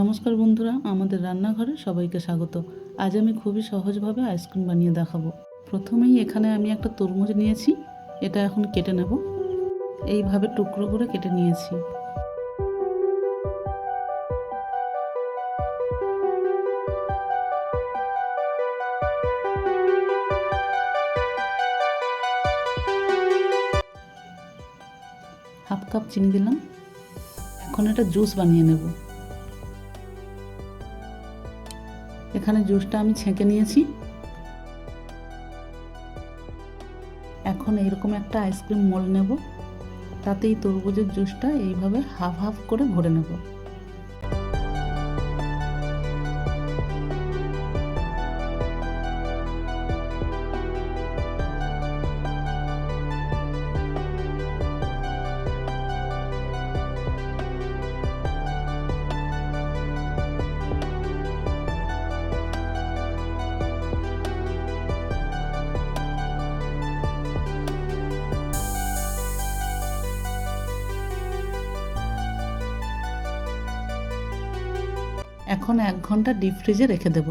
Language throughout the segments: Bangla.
নমস্কার বন্ধুরা, আমাদের রান্নাঘরে সবাইকে স্বাগত। আজ আমি খুবই সহজভাবে আইসক্রিম বানিয়ে দেখাবো। প্রথমেই এখানে আমি একটা তরমুজ নিয়েছি, এটা এখন কেটে নেব। এইভাবে টুকরো করে কেটে নিয়েছি। হাফ কাপ চিনি দিলাম। এখন এটা জুস বানিয়ে নেব। এখানে জুসটা আমি ছেঁকে নিয়েছি। এখন এরকম একটা আইসক্রিম মল নেব। তাতে এই তরমুজের জুসটা এইভাবে হাফ হাফ করে ভরে নেব। এখন এক ঘণ্টা ডিপ ফ্রিজে রেখে দেব।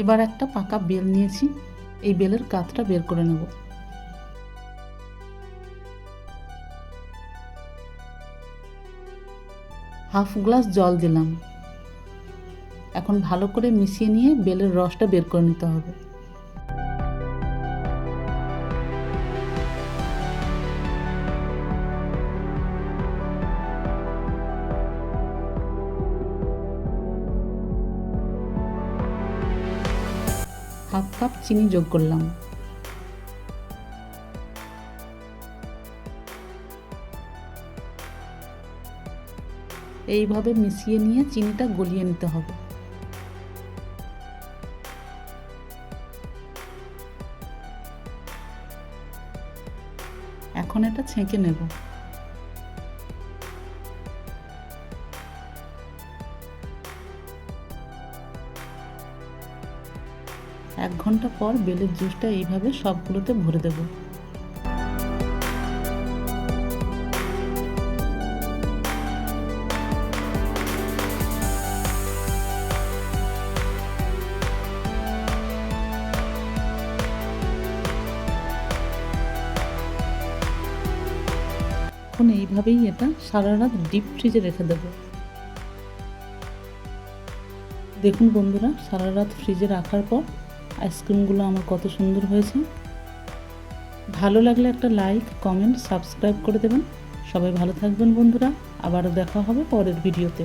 এবার একটা পাকা বেল নিয়েছি, এই বেলের কাতটা বের করে নেব। হাফ গ্লাস জল দিলাম। এখন ভালো করে মিশিয়ে নিয়ে বেলের রসটা বের করে নিতে হবে। হাফ কাপ চিনি যোগ করলাম। এইভাবে মিশিয়ে নিয়ে চিনিটা গলিয়ে নিতে হবে। এখন এটা ছেঁকে নেব। এক ঘণ্টা পর বেলের জুসটা এইভাবে সবগুলোতে ভরে দেব। এখন এইভাবেই এটা সারা রাত ডিপ ফ্রিজে রেখে দেবো। দেখুন বন্ধুরা, সারা রাত ফ্রিজে রাখার পর আইসক্রিমগুলো আমার কত সুন্দর হয়েছে। ভালো লাগলে একটা লাইক, কমেন্ট, সাবস্ক্রাইব করে দেবেন। সবাই ভালো থাকবেন বন্ধুরা, আবারও দেখা হবে পরের ভিডিওতে।